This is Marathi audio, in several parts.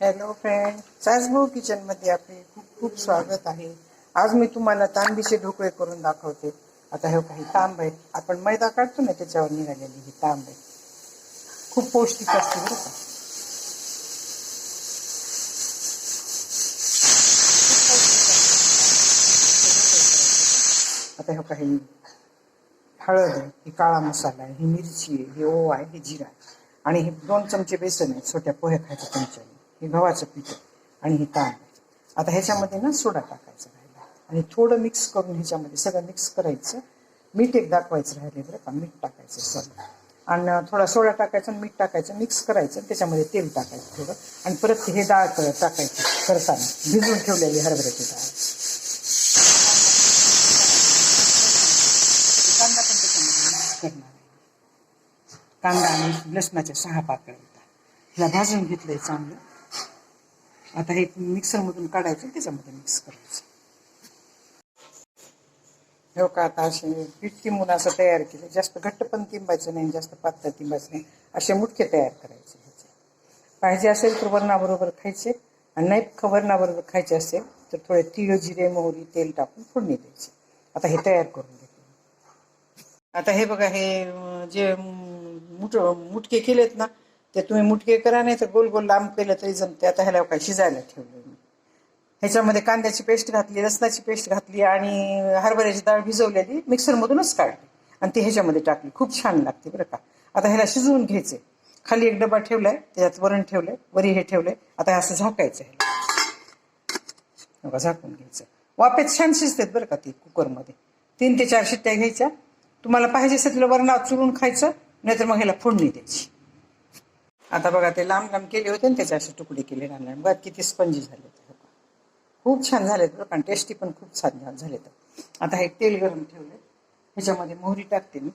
हॅलो फ्रेंड सासभाऊ किचनमध्ये आपले खूप खूप स्वागत आहे. आज मी तुम्हाला तांबीचे ढोकळे करून दाखवते. आता हे काही तांब आहेत. आपण मैदा काढतो ना त्याच्यावर निघालेली ही तांब. आहे खूप पौष्टिक असते बरं का. आता हे काही हळद आहे ही काळा मसाला आहे ही मिरची आहे ही ओवा आहे ही जिरा आहे. आणि हे दोन चमचे बेसन आहे छोट्या पोहे खायच्या चमच्याने हे गव्हाचं पीठ आणि हे काय आहे. आता ह्याच्यामध्ये ना सोडा टाकायचा राहिला. आणि थोडं मिक्स करून ह्याच्यामध्ये सगळं मिक्स करायचं. मीठ एक दाखवायचं राहिले बरं का. मीठ टाकायचं सगळं. आणि थोडा सोडा टाकायचा आणि मीठ टाकायचं. मिक्स करायचं आणि त्याच्यामध्ये तेल टाकायचं थोडं. आणि परत हे डाळ क- टाकायची करताना. भिजवून ठेवलेली हरभऱ्याची डाळ. कांदा पण त्याच्यामध्ये मिक्स करणार कांदा आणि लसणाच्या सहा पाकळ्या होता हिला भाजून घेतलंय चांगलं. आता हे मिक्सरमधून काढायचं त्याच्यामध्ये मिक्स करायचं. हो का आता असे पीठ किंबून असं तयार केलं. जास्त घट्ट पण किंबायचं नाही जास्त पातळ किंबायचं नाही. असे मुटके तयार करायचे ह्याचे. पाहिजे असेल तर वरणाबरोबर खायचे. आणि नाही ख- वरणाबरोबर खायचे असेल तर थोडे तिळ जिरे मोहरी तेल टाकून फोडणी द्यायची. आता हे तयार करून घेते आता हे बघा हे जे मुट मुटके केलेत ना ते तुम्ही मुटके करा नाही तर गोल गोल लांब केलं तरी जमते आता ह्याला काय शिजायला ठेवलं मी. ह्याच्यामध्ये कांद्याची पेस्ट घातली लसणाची पेस्ट घातली आणि हरभऱ्याची डाळ भिजवलेली मिक्सरमधूनच काढली. आणि ती ह्याच्यामध्ये टाकली. खूप छान लागते बरं का. आता ह्याला शिजवून घ्यायचे खाली एक डबा ठेवलाय त्याच्यात वरण ठेवलंय वरी हे ठेवलंय. आता असं झाकायचं ह्याला झाकून घ्यायचं. वाफेत छान शिजतात बरं का ती कुकरमध्ये. तीन ते चार शिट्ट्या घ्यायच्या. तुम्हाला पाहिजे असेल तुला वरणात चुरून खायचं नाहीतर मग ह्याला फोडणी द्यायची. आता बघा ते लांब लांब केले होते ना त्याचे असे तुकडे केले लहान लहान बघा किती स्पंजी झाले होते. खूप छान झालेत बरं कारण टेस्टी पण खूप छान झाले झालेत आता हे तेल गरम ठेवले ह्याच्यामध्ये मोहरी टाकते मी.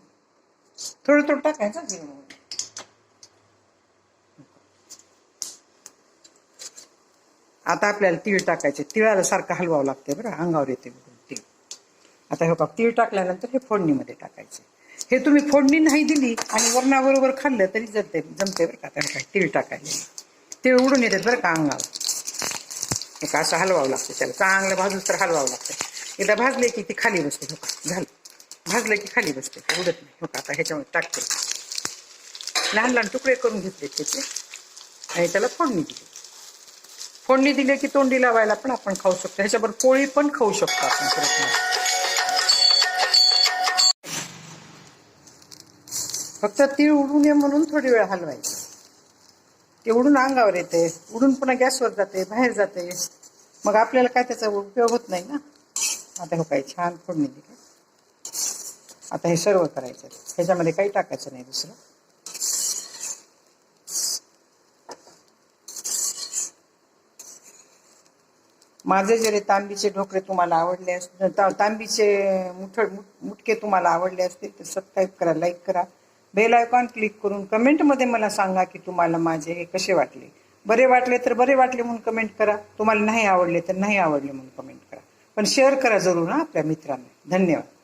थोडं थोडं टाकायचं जिरे मोहरी आता आपल्याला तीळ टाकायचे. तिळाला सारखं हलवावं लागते बरं अंगावर येते तीळ. आता हे बघा तीळ टाकल्यानंतर हे फोडणीमध्ये टाकायचे. हे तुम्ही फोडणी नाही दिली आणि वरणाबरोबर खाल्लं तरी जमते जमते बरं का. त्याला काय तीळ टाकायला तीळ उडून येतात बरं का अंगावर. हे का असं हलवावं लागतं त्याला. चांगलं भाजून तर हलवावं लागतं. एकदा भाजले की ती खाली बसते हो का? झालं. भाजलं की खाली बसते. उडत नाही हो का? आता ह्याच्यामध्ये टाकते. लहान लहान तुकडे करून घेतले त्याचे. आणि त्याला फोडणी दिली. फोडणी दिली की तोंडी लावायला पण आपण खाऊ शकतो. ह्याच्याबरोबर पोळी पण खाऊ शकतो आपण. फक्त तीळ उडू नये म्हणून थोडी वेळ हलवायचं. ते उडून अंगावर येते उडून पुन्हा गॅसवर जाते बाहेर जाते. मग आपल्याला काय त्याचा उपयोग होत नाही ना? आता हो काय छान फोडणी दिली. आता हे सर्व करायचं. ह्याच्यामध्ये काही टाकायचं नाही दुसरं. माझे जरी तांबीचे ढोकळे तुम्हाला आवडले असतील तांबीचे मुठ- मुटके तुम्हाला आवडले असतील तर सबस्क्राईब करा लाईक करा. बेल आयकॉन क्लिक करून कमेंटमध्ये मला सांगा की तुम्हाला माझे हे कसे वाटले. बरे वाटले तर बरे वाटले म्हणून कमेंट करा. तुम्हाला नाही आवडले तर नाही आवडले म्हणून कमेंट करा. पण शेअर करा जरूर ना आपल्या मित्रांना. धन्यवाद.